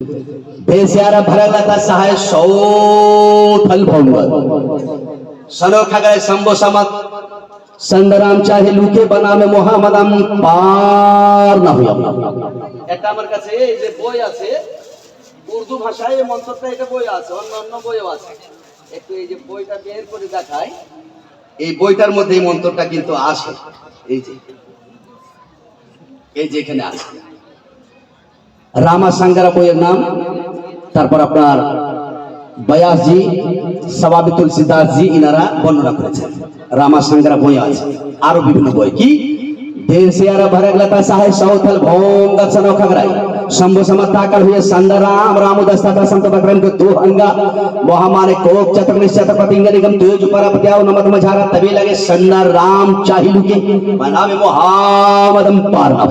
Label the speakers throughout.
Speaker 1: बेसियारा भरला था सहाय सौ थल भंग सनो खगय संभो समत संदराम चाहे लुके পার না হই এটা আমার কাছে এই যে বই আছে, উর্দু ভাষায় এই মন্ত্রটা এটা বই আছে, অন্যান্য বইও আছে। একটু এই যে বইটা বের করে দেখাই। এই বইটার মধ্যে এই মন্ত্রটা কিন্তু আছে এই যে এই যে এখানে আছে রামা সাঙ্গারা বইয়ের নাম তারপর আপনার বয়াসজি সবাবিতুল সিদ্ধার্থজি ইনারা বর্ণনা করেছেন রামা সাঙ্গারা বই আছে আরো বিভিন্ন বই কি দেশিয়ারা ভরগলতা সাহে সৌথল ভোম দর্শন খগরাই शंभु समता कर हुए संदराम राम दस्ता संत बकरम के दो अंगा मोहमाने कोप चतक निश्चत पतिंग निगम तेज परपत्याव नमत मझारा तभी लगे संदर राम चाहिलु के बनावे मोहम्मदम पार ना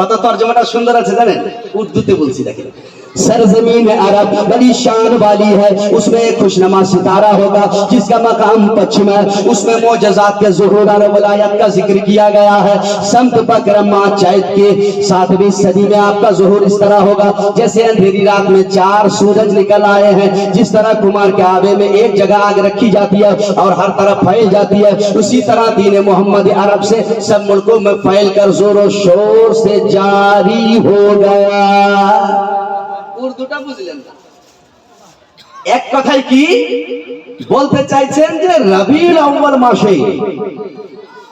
Speaker 1: কত তর্জমাটা সুন্দর আছে জানেন? উর্দুতে বলছি দেখেন। سرزمین عرب بلی شان والی ہے۔ اس میں ایک خوشنما ستارہ ہوگا، جس کا مقام پچھم ہے۔ اس میں موجزات کے ظہور اور ولایت کا ذکر کیا گیا ہے۔ سمت بکرم ماہ چاہت کے ساتویں صدی میں آپ کا ظہور اس طرح ہوگا، جیسے اندھیری رات میں چار سورج نکل آئے ہیں۔ جس طرح کمار کے آبے میں ایک جگہ آگ رکھی جاتی ہے اور ہر طرح پھیل جاتی ہے۔ اسی طرح دین محمد عرب سے سب ملکوں میں پھیل کر زور و شور سے جاری ہو گیا۔ উর্দুটা বুঝলেন না। এক কথায় কি? বলতে চাইছেন যে রবিউল আউ্বাল মাসে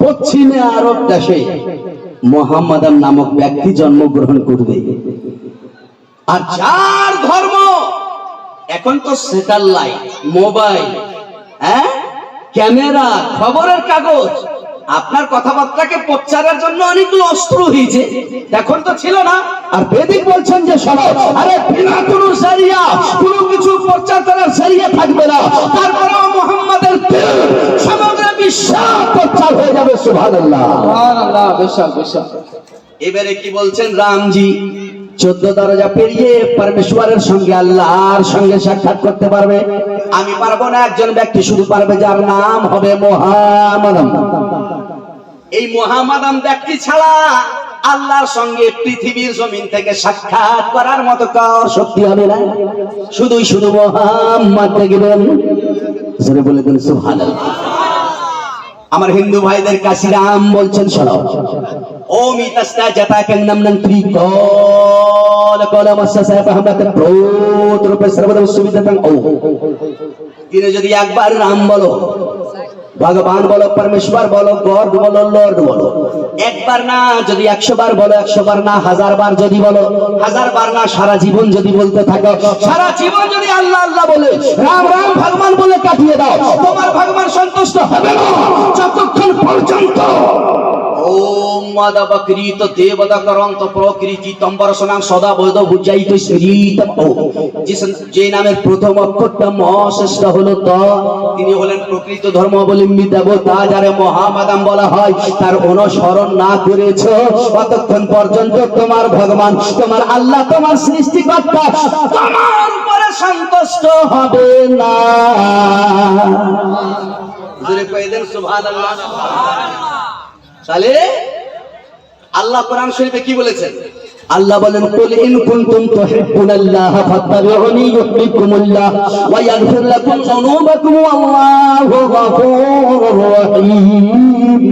Speaker 1: পশ্চিমে আরব দেশে মোহাম্মদাম নামক ব্যক্তি জন্মগ্রহণ করবে। আর যার ধর্ম, এখন তো স্যাটেলাইট মোবাইল হ্যাঁ? ক্যামেরা, খবরের কাগজ আপনার কথাবার্তাকে প্রচারের জন্য অনেকগুলো অস্ত্র হয়েছে। এখন তো ছিল না। আর বেদিক বলছেন যে সবাই আরে বিনা কোনো সারিয়া কোনো কিছু প্রচার করার সারিয়া থাকবে না। তারপরেও মোহাম্মদের সমগ্র বিশ্ব প্রচার হয়ে যাবে সুবহানাল্লাহ।
Speaker 2: সুবহানাল্লাহ বেশক বেশক।
Speaker 1: এবারে কি বলছেন রামজি? চোদ্দ দরজা পেরিয়ে পরমেশ্বরের সঙ্গে আল্লাহর সঙ্গে সাক্ষাৎ করতে পারবে। আমি পারব না একজন ব্যক্তি শুধু পারবে যার নাম হবে মোহাম্মদম এই মোহাম্মদম ব্যক্তি ছাড়া আল্লাহর সঙ্গে পৃথিবীর জমিন থেকে সাক্ষাৎ করার মতো কার শক্তি হবে না? শুধুই শুধু মোহাম্মদ দেখবেন জোরে বলে দেন, সুবহানাল্লাহ। আমার হিন্দু ভাইদের কাশিরাম বলছেন, শোনো। ও মিতাস্তা জতা কন্নম নন্ত্রী কল কল মসসা ফাহমাত প্রোত রূপে সর্বদম সুবিধতং ও। দিনে যদি একবার রাম বলো ভগবান বলো, পরমেশ্বর বলো গড বলো, লর্ড বলো। একবার না, যদি একশো বার বলো, একশো বার না, হাজার বার যদি বলো, হাজার বার না, সারা জীবন যদি বলতে থাকো, সারা জীবন যদি আল্লাহ আল্লাহ বলে, রাম রাম ভগবান বলে কাটিয়ে দাও, তোমার ভগবান সন্তুষ্ট হবে না। যতক্ষণ পর্যন্ত তিনি হলেন প্রকৃত ধর্মাবলম্বী দেবতা যারে মহামাদাম বলা হয়। তার অনুসরণ না করেছ ততক্ষণ পর্যন্ত তোমার ভগবান, তোমার আল্লাহ, তোমার সৃষ্টিকর্তা সন্তুষ্ট হবে না। জোরে সুবহানাল্লাহ। তাহলে আল্লাহ কোরআন শরীফে কি বলেছেন আল্লাহ বলেন কুল ইন কুনতুম তুহিব্বুনাল্লাহ ফাত্তাবিউনি ইউহিব্বুকুমুল্লাহ ওয়া ইয়াগফির লাকুম যুনুবাকুম ওয়াল্লাহু গফুরুর রহিম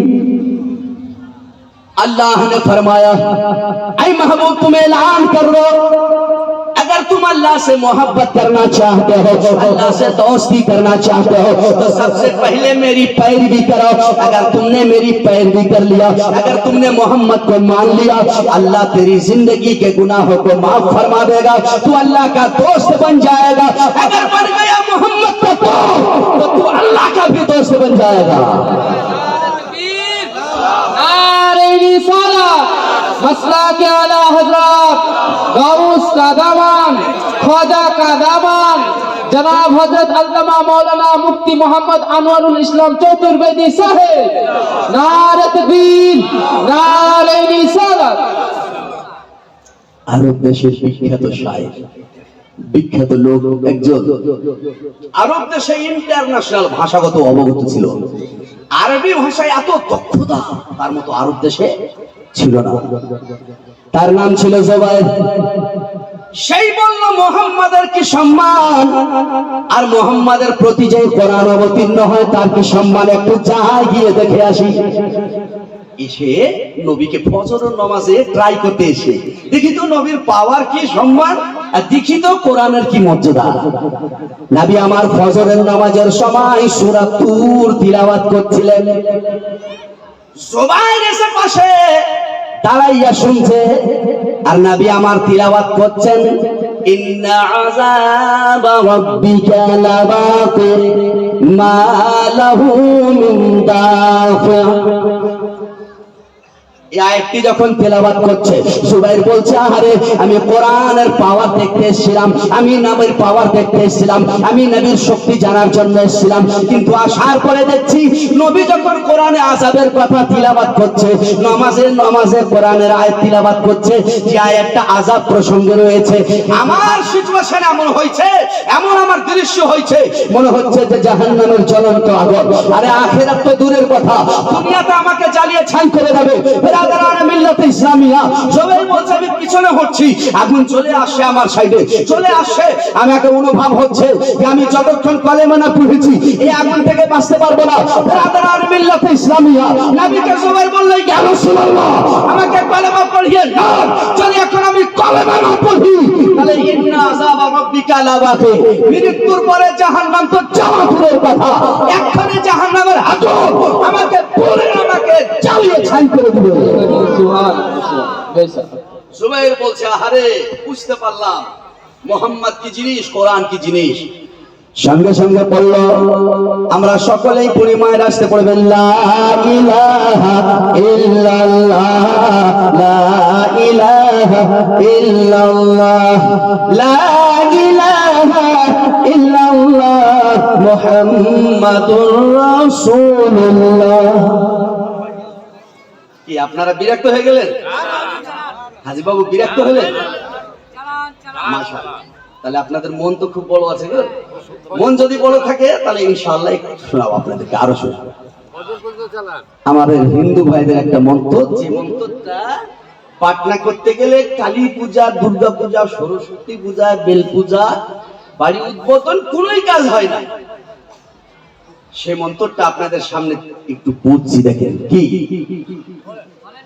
Speaker 1: अल्लाह ने फरमाया ऐ महबूब तुम ऐलान कर تم اللہ سے محبت کرنا چاہتے ہو اللہ سے دوستی کرنا چاہتے ہو تو سب سے پہلے میری پیروی کرو۔ اگر تم نے میری پیروی کر لیا اگر تم نے محمد کو مان لیا اللہ تیری زندگی کے گناہوں کو معاف فرما دے گا تو اللہ کا دوست بن جائے گا۔ اگر بن گیا محمد کا تو, تو تو اللہ کا بھی
Speaker 2: دوست بن جائے گا۔ مسلک اعلی حضرت غوث کا دامن خواجہ کا دامن জনাব হজরত আল্লামা মৌলানা মুফতি মোহাম্মদ আনোয়ারুল ইসলাম চতুর্বেদী সাহেব নারে তাকবীর নারে রিসালাত
Speaker 1: আরব দেশের বিখ্যাত শায়েখ, বিখ্যাত লোক একজন। আরব দেশে ইন্টারন্যাশনাল ভাষাগত অবগত ছিল। আরবি ভাষায় এত দক্ষতা, তার মতো আরব দেশে ছিল না। তার নাম ছিল জোবায়ের। সেই বলল, মোহাম্মদের কি সম্মান? আর মোহাম্মদের প্রতি যে কোরআন অবতীর্ণ হয়, তার কি সম্মান? একটু চাই গিয়ে দেখে আসি। এসে নবীকে ফজরের নামাজে ট্রাই করতে এসে দেখি তো নবীর পাওয়ার কি সম্মান আর দেখি তো কোরআনের কি মর্যাদা। নবী আমার ফজরের নামাজের সময় সূরা তুর তিলাওয়াত করছিলেন। সবাই এসে পাশে দাঁড়াইয়া শুনছে। আর নাবি আমার তিলাবাত করছেন ইন্না মা আয়াতটি যখন তেলাবাদ করছে, সুবাইর বলছে আরে আমি কোরআনের পাওয়ার দেখতে এসেছিলাম, আমি নবীর পাওয়ার দেখতে এসেছিলাম, আমি নবীর শক্তি জানার জন্য এসেছিলাম, কিন্তু আসার পরে দেখছি, নবী যখন কোরআনে আজাবের কথা তিলাবাদ করছে নমাজে নমাজে কোরআনের আয়াত তিলাবাদ করছে, যে আয়াতটা আজাব প্রসঙ্গে রয়েছে, আমার সিচুয়েশন এমন হয়েছে, এমন আমার দৃশ্য হয়েছে, মনে হচ্ছে যে জাহান্নামের জ্বলন্ত আগুন। আরে আখেরাত তো দূরের কথা, দুনিয়াতে আমাকে জ্বালিয়ে ছাই করে দেবে। এখন মৃত্যুর পরে জাহান্নাম তো যাওয়া কথা। এক্ষণে জাহান্নামের আগুন আমাকে পুরে আমাকে ছাই করে দিবে।
Speaker 2: সুবহান
Speaker 1: বলছে, আহারে, বুঝতে পারলাম। মোহাম্মদ কি জিনিস, কোরআন কি জিনিস? সঙ্গে সঙ্গে পড়ল আমরা সকলেই পরিমায় আসতে পড়বেন, লা ইলাহা কি আপনারা বিরক্ত হয়ে গেলেন? হাজিবাবু বিরক্ত হলেন? তাহলে আপনাদের মন তো খুব বড় আছে গো। মন যদি বড় থাকে, তাহলে ইনশাল্লাহ শোনাবো, আপনাদেরকে আরও শোনাবো। আমাদের হিন্দু ভাইদের একটা মন্ত্র, যে মন্ত্রটা পাটনা করতে গেলে কালী পূজা, দুর্গা পূজা, সরস্বতী পূজা, বেল পূজা, বাড়ি উদ্বোধন, কোনোই কাজ হয় না। সে মন্ত্রটা আপনাদের সামনে একটু পড়ছি দেখেন কি?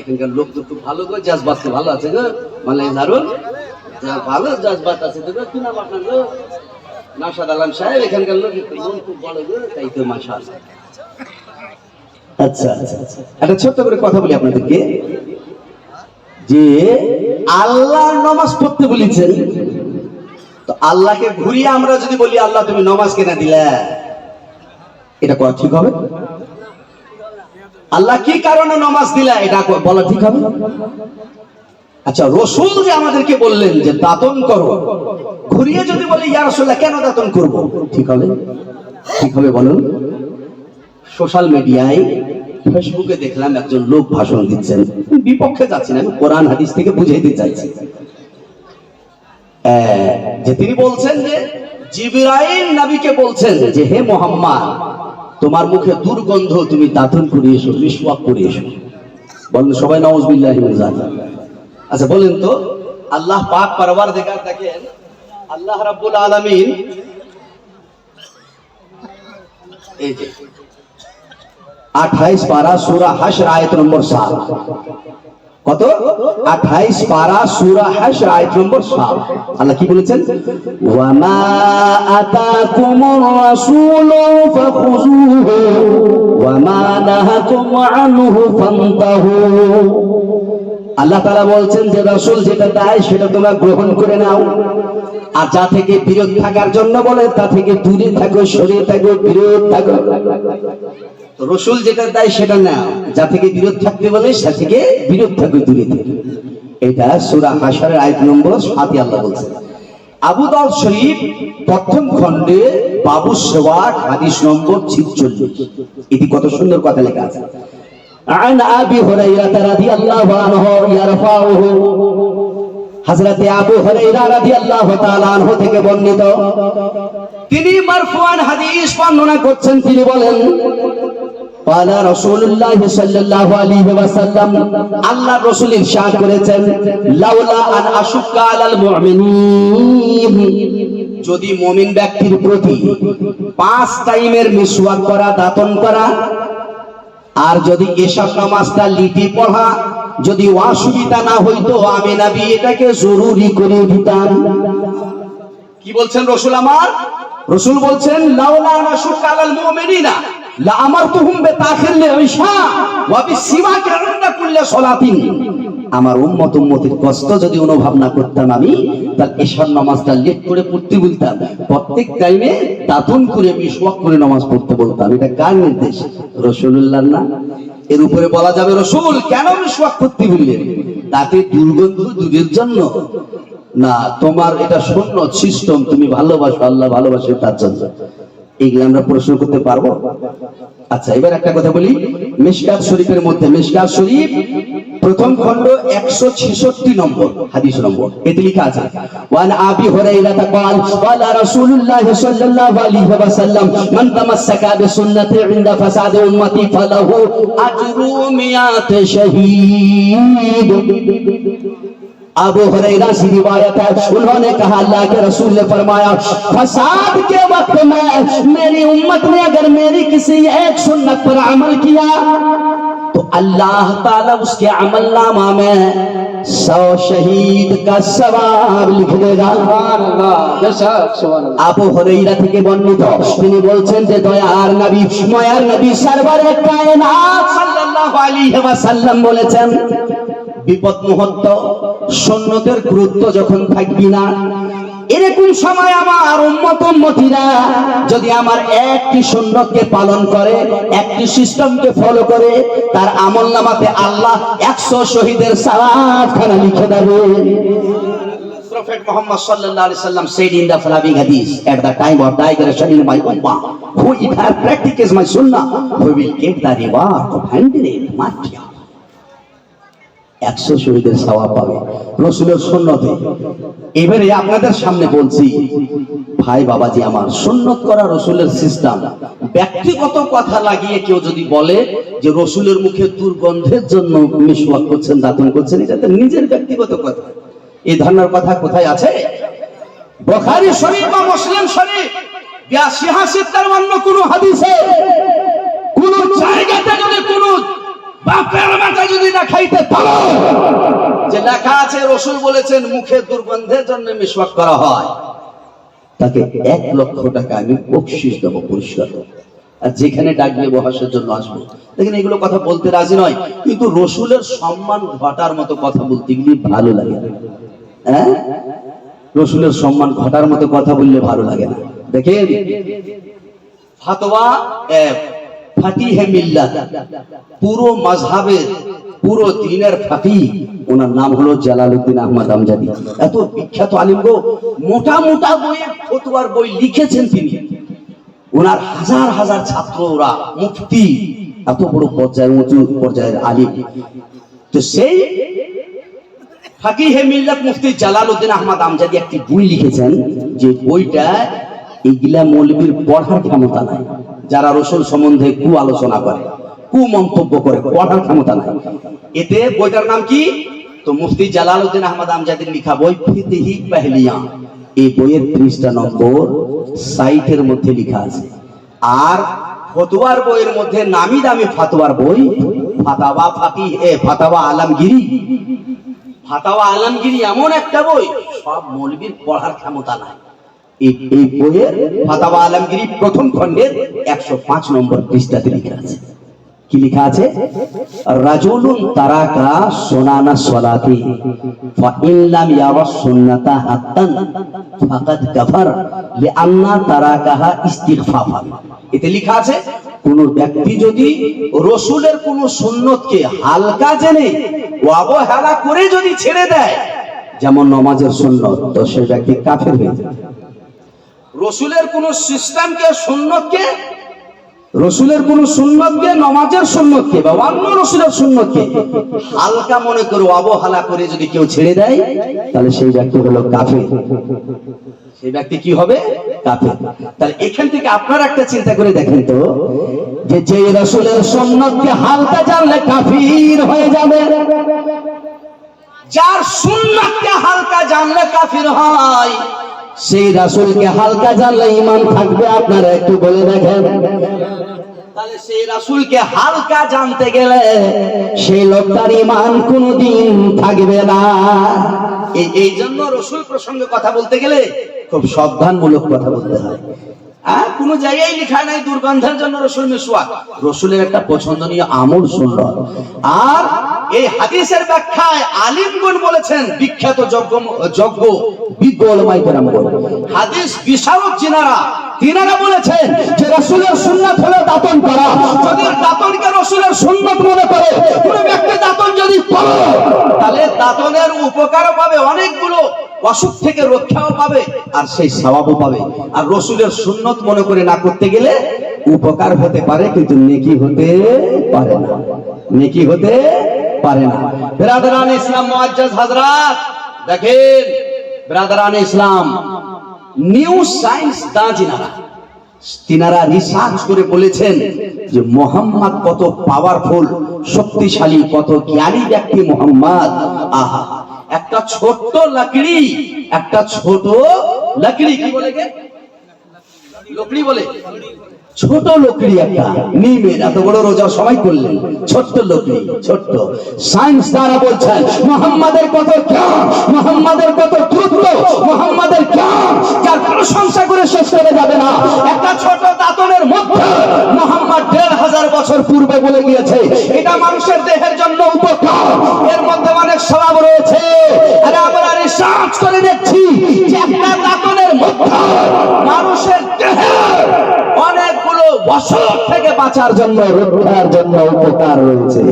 Speaker 1: এখানকার লোক তো ভালো জাজবাত তো ভালো আছে গো। মানে দারুণ ভালো জাজবাত আছে তো কি নাম আপনার গো। নাশাদ আলম সাহেব, এখানকার লোক খুব বড় গো, তাই তো আচ্ছা আচ্ছা আচ্ছা। একটা ছোট্ট করে কথা বলি আপনাদেরকে। যে আল্লাহ নমাজ পড়তে বলেছেন, তো আল্লাহকে ঘুরিয়ে আমরা যদি বলি, আল্লাহ তুমি নমাজ কেনা দিলে? এটা করা ঠিক হবে? আল্লাহ কি কারণে নমাজ দিলা এটা বলা ঠিক হবে? আচ্ছা রসুল যে আমাদেরকে বললেন যে দাতন করো, ঘুরিয়ে যদি বলি, ইয়া রাসূলুল্লাহ, কেন দাতন করব? ঠিক হবে? ঠিক হবে বলুন। সোশ্যাল মিডিয়ায়, ফেসবুকে দেখলাম একজন লোক ভাষণ দিচ্ছেন। বিপক্ষে যাচ্ছি না, আমি কোরআন, হাদিস থেকে বুঝিয়ে দিতে চাইছি যে তিনি বলছেন যে, জিবরাইল নবীকে বলছেন যে, হে মোহাম্মদ তোমার মুখে দুর্গন্ধ তুমি দাঁতন করে এসো, মিসওয়াক করে এসো। বলেন সবাই নওয়াজ আচ্ছা বলেন তো, আল্লাহ পাক পারবার দেখার দেখেন, আল্লাহ রাব্বুল আলামিন এই যে, আঠাইশ পারা সুরা হাশর আয়াত নম্বর সাত। কত? আঠাইশ পারা সুরা হাসর আয়াত নম্বর সাত। আল্লাহ কি বলেছেন? ওয়ামা আতাকুমুর রাসূল ফাখুযুহু, ওয়ামা নাহাকুম আনহু ফান্তাহু। আল্লাহ তাআলা বলছেন যে রাসূল যেটা দেয় সেটা তোমরা গ্রহণ করে নাও। আর যা থেকে বিরত থাকার জন্য বলে, তা থেকে দূরে থাকো সরে থাকো, বিরত থাকো। রসুল যেটা দেয় সেটা না যা থেকে বিরত থাকতে বলে, সে থেকে বিরত থাকো, দূরে থেকে। এটা সুরা হাসারের আয়াত নম্বর সাতই আল্লাহ বলছে আবু দাউদ শরীফ প্রথম খণ্ডে বাবু সেওয়াক হাদিস নম্বর ছিচল্লিশ। এটি কত সুন্দর কথা লেখা আছে। عن ابي هريره رضي الله عنه يرفعه হযরতে আবু হুরায়রা রাদিয়াল্লাহু তাআলা আনহু থেকে বর্ণিত তিনি মারফুআন হাদিস বর্ণনা করছেন তিনি বলেন قال رسول الله صلى الله عليه وسلم আল্লাহ রাসূল ইরশাদ করেছেন লাউলা আন আশুক্কা আলাল মুমিনিন যদি মুমিন ব্যক্তির প্রতি পাঁচ টাইমের মিসওয়াক করা দাতন করা আর যদি এসব নামাজটা লিপি পড়া, যদি অসুবিধা না হইতো, আমি নাবি এটাকে জরুরি করে দিতাম। কি বলছেন রসুল আমার? রসুল বলছেন, লাউলা না শুকালাল মুমিনিনা, লা আমারতুহুম বিতাখিল সিমা ওয়া না ইনদা কুল্লি সালাতিন। আমার উম্মত উম্মতির কষ্ট যদি অনুভব না করতাম আমি, তাহলে এশার নামাজটা লেট করে পড়তে বলতাম। প্রত্যেক টাইমে দাতন করে মিসওয়াক করে নামাজ পড়তে বলতাম। এটা কার নির্দেশ? রসুলুল্লাহ না? এর উপরে বলা যাবে, রসুল, কেন মিসওয়াক করতে বললেন তাতে দুর্গন্ধ দূরের জন্য। না, তোমার এটা শূন্য সিস্টেম তুমি ভালোবাসো, আল্লাহ ভালোবাসে তার জন্য। এগুলো আমরা প্রশ্ন করতে পারব? আচ্ছা এবার একটা কথা বলি। মিশকাত শরীফের মধ্যে, মিশকাত শরীফ প্রথম খণ্ড একশো ছেষট্টি নম্বর হাদিস নম্বর এতে লেখা আছে ওয়ান আবি হুরাইরা قال قال رسول الله صلى الله عليه وسلم من تمسك بسنتي عند فساد امتي فله اجر مئات شهيد अबू हुरैरा से रिवायत है उन्होंने कहा अल्लाह के रसूल ने फरमाया फसाद के वक्त में मेरी उम्मत ने अगर मेरी किसी एक सुन्नत पर अमल किया तो अल्लाह ताला उसके अमल नामा में सौ शहीद का सवाब लिख देगा
Speaker 2: সুবহানাল্লাহ বেশক সুবহানাল্লাহ
Speaker 1: আবু হরাইরা থেকে বর্ণিত তিনি বলছেন যে দয়ার নবী ময়ার নবী সরবরে কায়নাত সাল্লাল্লাহু আলাইহি ওয়াসাল্লাম বলেছেন বিপদ মুহূর্ত সন্ন্যতের গুরুত্ব যখন থাকবি না এরকম সময় আমার উন্মত উন্মতিরা যদি আমার একটি সুন্নতকে পালন করে, একটি সিস্টেমকে ফলো করে, তার আমল নামাতে আল্লাহ একশো শহীদের সালাদ খানা লিখে দেবে। রসুলের সন্ন্যতে এবারে আপনাদের সামনে বলছি, ভাই বাবাজি, আমার সুন্নত করা রসুলের সিস্টেম ব্যক্তিগত কথা লাগিয়ে কেউ যদি বলে যে রসুলের মুখে দুর্গন্ধের জন্য মিসওয়াক করছেন, দাতন করছেন, এটা নিজের ব্যক্তিগত কথা। এই ধরনের কথা কোথায় আছে? বখারি শরীফ বা মুসলিম শরীফ ইয়া সিহাসিদ্দার অন্য কোন হাদিসে কোন জায়গাতে যদি কোন বাপের মাথা যদি দেখাইতে পারো। যে লেখা আছে রসুল বলেছেন মুখে দুর্গন্ধের জন্য মিসওয়াক করা হয়। তাকে এক লক্ষ টাকা আমি বকশিস দেবো পুরস্কার আর যেখানে ডাকবে বহাসের জন্য আসব। দেখেন এগুলো কথা বলতে রাজি নয় কিন্তু রসুলের সম্মান ঘটার মতো কথা বলতে গেলে ভালো লাগে না। হ্যাঁ? রসুলের সম্মান ঘটার মতো কথা বললে ভালো লাগে না। দেখেন ফাতোয়া এ, ফাতিহে মিল্লাত পুরো মাযহাবের, পুরো দিনের ফাকি। ওনার নাম হলো জালালউদ্দিন আহমদ আমজাদি। এত বিখ্যাত গো, মোটা মোটা বইয়ে ফতোয়ার বই লিখেছেন তিনি। ওনার হাজার হাজার ছাত্ররা মুফতি। এত বড় পর্যায়ের, উঁচু পর্যায়ের আলিম। তো সেই ফাকিহে মিল্লাত মুফতি জালালউদ্দিন আহমদ আমজাদি একটি বই লিখেছেন, যে বইটা এইগুলা মৌলবীর পড়ার ক্ষমতা নাই। যারা রসুল সম্বন্ধে কু আলোচনা করে কু মন্তব্য করে পড়ার ক্ষমতা নাই। এতে বইটার নাম কি? তো মুফতি জালালউদ্দিন আহমদ আমজাদির লেখা বই, ফিতিহি পেহলিয়া। এই বইয়ের ত্রিশটা নম্বর সাইটের মধ্যে লেখা আছে। আর ফতোয়ার বইয়ের মধ্যে নামি দামি ফাতোয়ার বই ফাতাবা ফাকি, এ ফাতাবা আলমগিরি। ফাতাওয়া আলমগিরি এমন একটা বই, সব মৌলবীর পড়ার ক্ষমতা নাই। এই বইয়ের ফাতাওয়া আলমগিরি প্রথম খণ্ডের একশো পাঁচ নম্বর পৃষ্ঠাতে লেখা আছে। কি লেখা আছে? রাজুলুন সোনানা ইয়ারা সুন্নাতা হাত্তান এতে লেখা আছে, কোন ব্যক্তি যদি রসুলের কোন সুন্নতকে হালকা জেনে ও অবহেলা করে যদি ছেড়ে দেয়, যেমন নমাজের সুন্নত, তো সেই ব্যক্তি কাফের হয়ে যায় রসুলের কোন সিস্টেমকে সুন্নতকে? রসুলের কোন সুন্নতকে? নমাজের সুন্নতকে? বা অন্য রসুলের সুন্নতকে? হালকা মনে করে অবহেলা করে যদি কেউ ছেড়ে দেয়, তাহলে সেই ব্যক্তি হলো কাফের। সেই ব্যক্তি কি হবে? কাফের। তাহলে এখান থেকে আপনারা একটা চিন্তা করে দেখেন তো, যে যে রসুলের সুন্নতকে হালকা জানলে কাফির হয়ে যাবে। যার সুন্নাতকে হালকা জানলে কাফির হয়। সেই রাসূলকে হালকা জানলে ঈমান থাকবে, আপনারা একটু বলে দেখেন। তাহলে সেই রাসূলকে হালকা জানতে গেলে সেই লোকটার কোনোদিন থাকবে না। এই জন্য রসুল প্রসঙ্গে কথা বলতে গেলে খুব সাবধানমূলক কথা বলতে হয়। হ্যাঁ কোনো জায়গায় লেখা নাই দুর্গন্ধের জন্য রসুল রসুলের একটা পছন্দনীয় আমল সুন্দর। আর এই হাদিসের ব্যাখ্যায় আলিমগণ বলেছেন, বিখ্যাত যজ্ঞ যজ্ঞ বিজ্ঞ কেরাম হাদিস বিশারদ জিনারা, তিনারা বলেছেন যে রসুলের দাতন করা। যদি দাতনকে রসুলের মনে করে, কোন ব্যক্তি দাতন যদি করে তাহলে দাতনের পাবে, অনেকগুলো অসুখ থেকে রক্ষাও পাবে, আর সেই সওয়াবও পাবে। আর রসুলের সুন্নত মনে করে না করতে গেলে উপকার হতে পারে, কিন্তু নেকি হতে পারে না। নেকি হতে পারে না বেরাদারান ইসলাম মুআজ্জাজ হযরত দেখেন, বেরাদারান ইসলাম নিউ সায়েন্স দাজিনারা তিনারা রিসার্চ করে বলেছেন যে মোহাম্মদ কত পাওয়ারফুল শক্তিশালী, কত জ্ঞানী ব্যক্তি মোহাম্মদ। আহা, একটা ছোট্ট লাকড়ি, একটা ছোট লাকড়ি, কি বলে লকড়ি বলে। ছোট লকড়ি একটা নিমের এত বড় রোজা সবাই করলেন। ছোট্ট লকড়ি ছোট্ট। সায়েন্স দ্বারা বলছেন, মোহাম্মদের কত জ্ঞান, মোহাম্মদের কত দ্রুত মোহাম্মদের জ্ঞান, যার প্রশংসা করে শেষ করে যাবে না। একটা ছোট দাঁতনের মধ্যে মোহাম্মদ দেড় হাজার বছর পূর্বে বলে গিয়েছে, এটা মানুষের দেহের জন্য উপকার। এর মধ্যে অনেক স্বভাব রয়েছে। আরে আমরা রিসার্চ করে দেখছি যে একটা দাঁতনের মধ্যে মানুষের দেহের বছর থেকে বাঁচার জন্য রক্ষার জন্য উপকার রয়েছে।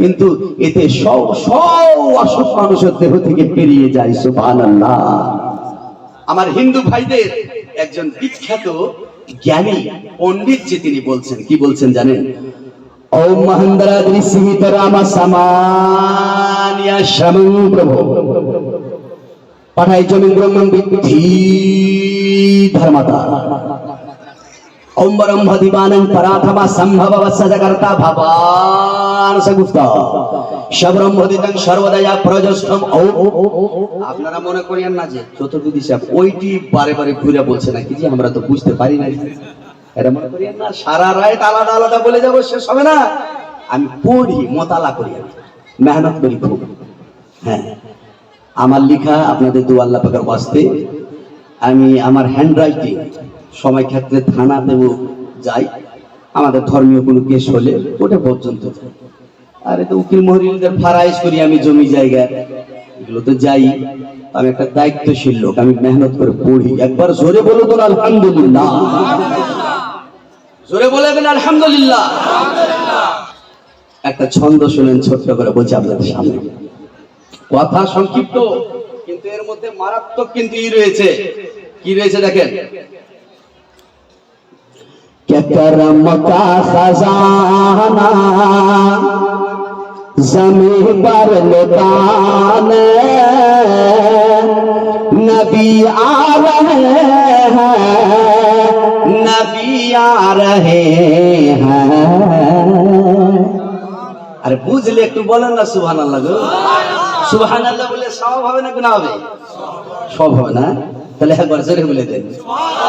Speaker 1: কিন্তু এতে সব সব অসুখ মানুষের দেহ থেকে পেরিয়ে যায়, সুবহানাল্লাহ। আমার হিন্দু ভাইদের একজন বিখ্যাত জ্ঞানী পণ্ডিত যে তিনি বলছেন, কি বলছেন জানেন? ও মহেন্দ্রা দৃশ্যিত রাম সামানিয়া শমং প্রভু পাঠাই জমিন ব্রহ্মণ বিদ্ধি ধর্মতা ओम परम भदिवानं पराथमा संभव सजकर्ता भवान सगुप्त শবরম ভদিতং সর্বদয়া প্রজষ্টম ও আপনারা মনে করিয়েন না যে চতুর্থ দিশা ওইটি বারে বারে ঘুরে বলছে নাকি যে আমরা তো বুঝতে পারি না এটা মনে করিয়েন না, সারা আলাদা আলাদা বলে যাব, শেষ হবে না। আমি পড়ি, মোতালা করি মেহনত করি খুব। হ্যাঁ। আমার আপনাদের দু আল্লাহ বাস্তে আমি আমার হ্যান্ড রাইটিং সময় ক্ষেত্রে যাই। আমাদের ধর্মীয় কোনো কেস হলে ওটা পর্যন্ত আরে তো উকিল মহরিলদের ফারাইজ করি আমি জমি জায়গা। এগুলো তো যাই। আমি একটা দায়িত্বশীল লোক, আমি মেহনত করে পড়ি। একবার জোরে বলে তো আলহামদুলিল্লাহ। জোরে বলেবেন আলহামদুলিল্লাহ। একটা ছন্দ শুনেন, ছোট্ট করে বলছি আপনাদের সামনে। কথা সংক্ষিপ্ত, কিন্তু এর মধ্যে মারাত্মক কিন্তু ই রয়েছে। কি রয়েছে দেখেন? کرم کا خزانہ زمین हैं नबी आ रहे हैं আরে বুঝলে একটু বলেন না সুবহান আল্লাহ গো সুবহান আল্লাহ বলে সব হবে না গুনাহ হবে সব হবে না তাহলে একবার জোরে বলে দেন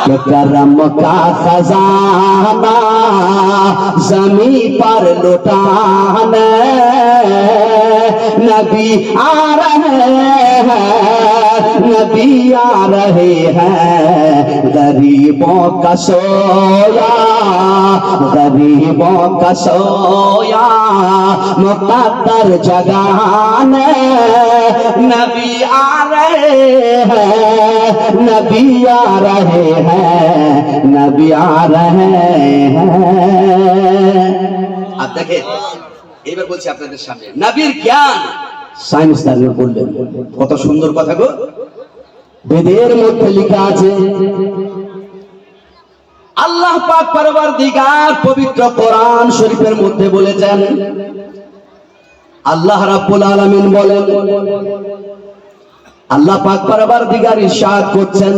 Speaker 1: कि करम का खजाना जमी पर लुटाने نبی آ رہے ہیں، نبی آ رہے ہیں۔ غریبوں کا سویا، غریبوں کا سویا، مقدر جگانے نبی آ رہے ہیں، نبی آ رہے ہیں، نبی آ رہے ہیں۔ آپ دیکھیں۔ এবার বলছি আপনাদের সামনে, নবীর জ্ঞান। সায়েন্স দাঁড়িয়ে বললেন, কত সুন্দর কথা গো। বেদের মধ্যে লেখা আছে, আল্লাহ পাক পরবার দিগার পবিত্র কোরআন শরীফের মধ্যে বলেছেন, আল্লাহ রাব্বুল আলামিন বলেন, আল্লাহ পাক পরবার দিগার ইরশাদ করছেন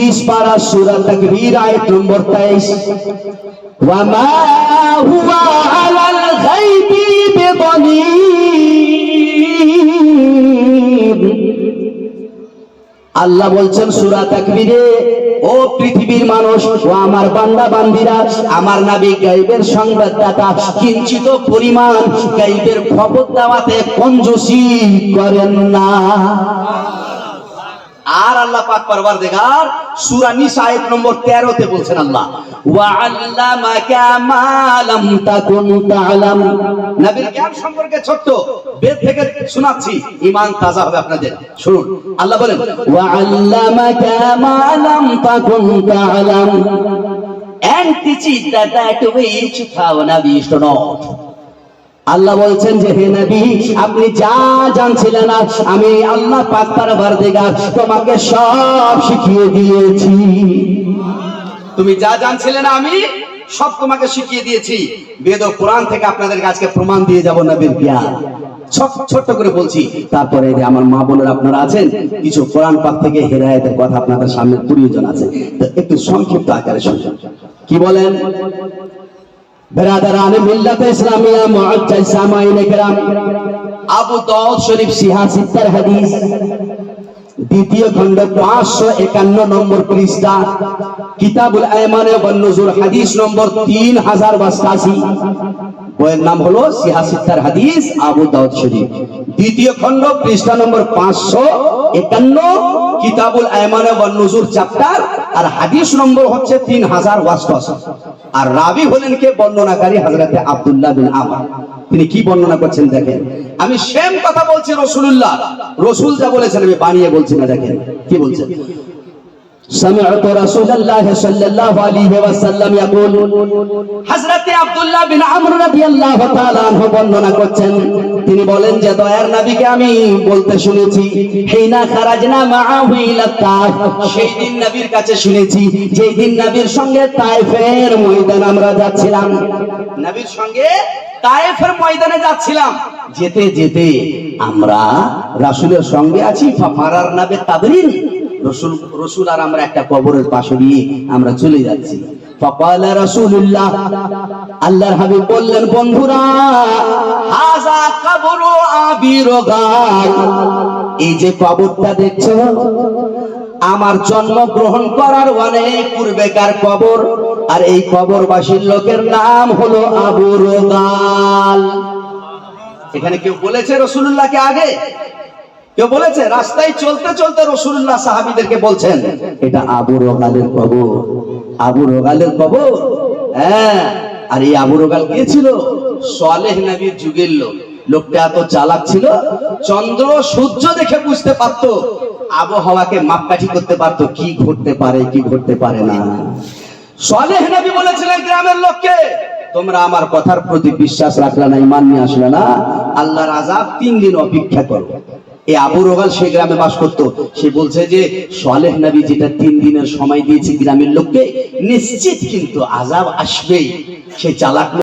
Speaker 1: 30 পারা সূরা তাকবীর আয়াত নম্বর 23 ওয়ামা হুয়া আলাল বিদনীব আল্লাহ বলছেন, সূরা তাকবীরে, ও পৃথিবীর মানুষ, ও আমার বান্দা বান্দিরা আমার নবী গায়বের সংবাদদাতা, কিঞ্চিত পরিমাণ গায়বের খবর দেওয়াতে কঞ্জুসি করেন না। আর আল্লাহ পাক পরওয়ারদিগার সূরা নিসা আয়াত নম্বর 13 তে বলছেন আল্লাহ শোনাচ্ছি তাজা হবে আপনাদের। শুনুন, আল্লাহ বলেন আল্লাহ বলছেন যে, হে নবী, আপনি যা জানছিলেন না আমি আল্লাহ পাক পারবার দিগা তোমাকে সব শিখিয়ে দিয়েছি। তুমি যা জানছিলে না আমি সব তোমাকে শিখিয়ে দিয়েছি। বেদ ও কোরআন থেকে আপনাদের আজকে প্রমাণ দিয়ে যাব নবীর ছোট- ছোট্ট করে বলছি। তারপরে আমার মা বোনেরা আপনারা আছেন? কিছু কোরআন পাক থেকে হেদায়েতের কথা আপনাদের সামনে প্রয়োজন আছে। তো একটু সংক্ষিপ্ত আকারে শুনুন। কি বলেন? বেরাদারান মিল্লাত ইসলামিয়া মুআজ্জাজ সামাইন کرام আবু দাউদ শরীফ সিহাসিত্তার হাদিস দ্বিতীয় খণ্ড পাঁচশো একান্ন নম্বর পৃষ্ঠা কিতাবুল আয়মানে বন্নজুর হাদিস নম্বর তিন হাজার বাস্তাশি বইয়ের নাম হলো সিহাসিত্তার হাদিস আবু দাউদ শরীফ দ্বিতীয় খণ্ড পৃষ্ঠা নম্বর পাঁচশো একান্ন কিতাবুল আয়মানে বন্নজুর চ্যাপ্টার আর হাদিস নম্বর হচ্ছে তিন হাজার ওয়াস্তাশি আর রাবি হলেন কে? বর্ণনাকারী হাজরাতে আবদুল্লাহ বিন আমার। তিনি কি বর্ণনা করছেন দেখেন? আমি সেম কথা বলছি রসুল্লাহ রসুল যা বলেছেন আমি বানিয়ে বলছি না দেখেন। কি বলছেন? سمعت رسول الله صلى الله عليه وسلم يقول হযরত আব্দুল্লাহ বিন আমর রাদিয়াল্লাহু তাআলা আনহু বর্ণনা করছেন তিনি বলেন যে দয়ার নবীকে আমি বলতে শুনেছি হিনা খারাজনা মাআহু ইলা তাইফ সেই দিন নবীর কাছে শুনেছি যেই দিন নবীর সঙ্গে তাইফের ময়দান আমরা যাচ্ছিলাম নবীর সঙ্গে তাইফের ময়দানে যাচ্ছিলাম যেতে যেতে আমরা রাসূলের সঙ্গে আছি ফারার নাবে তাবরিন রসুল রসুল আর আমরা একটা কবরের পাশে দিয়ে আমরা চলে যাচ্ছি فقال رسول الله আল্লাহর হাবিব বললেন বন্ধুরা হাজা কবর আবির এই যে কবরটা দেখছো আমার জন্ম গ্রহণ করার অনেক পূর্বেকার কবর আর এই কবরবাসীর লোকের নাম হলো আবু রোগাল এখানে কেউ বলেছে রসুল্লাহকে আগে কেউ বলেছে, রাস্তায় চলতে চলতে রসুল্লাহ সাহাবিদেরকে বলছেন, এটা আবু রোগালের কবর। আবু রোগালের কবর? হ্যাঁ আর এই আবু রোগাল কে ছিল? সোয়ালেহ নবীর যুগের লোক। লোকটা এত চালাক ছিল, চন্দ্র সূর্য দেখে বুঝতে পারতো, আবহাওয়াকে মাপকাঠি করতে পারতো, কি ঘটতে পারে, কি ঘটতে পারে না। সোয়ালেহ নবী বলেছিলেন গ্রামের লোককে, তোমরা আমার কথার প্রতি বিশ্বাস রাখলে না, ইমান নিয়ে আসলে না। আল্লাহর আজাব তিন দিন অপেক্ষা করো। এই আবু রোগাল সে গ্রামে বাস করতো। সে বলছে যে সোয়ালেহ নবী যেটা তিন দিনের সময় দিয়েছে গ্রামের লোককে, নিশ্চিত কিন্তু আজাব আসবেই। সে চালাক লোক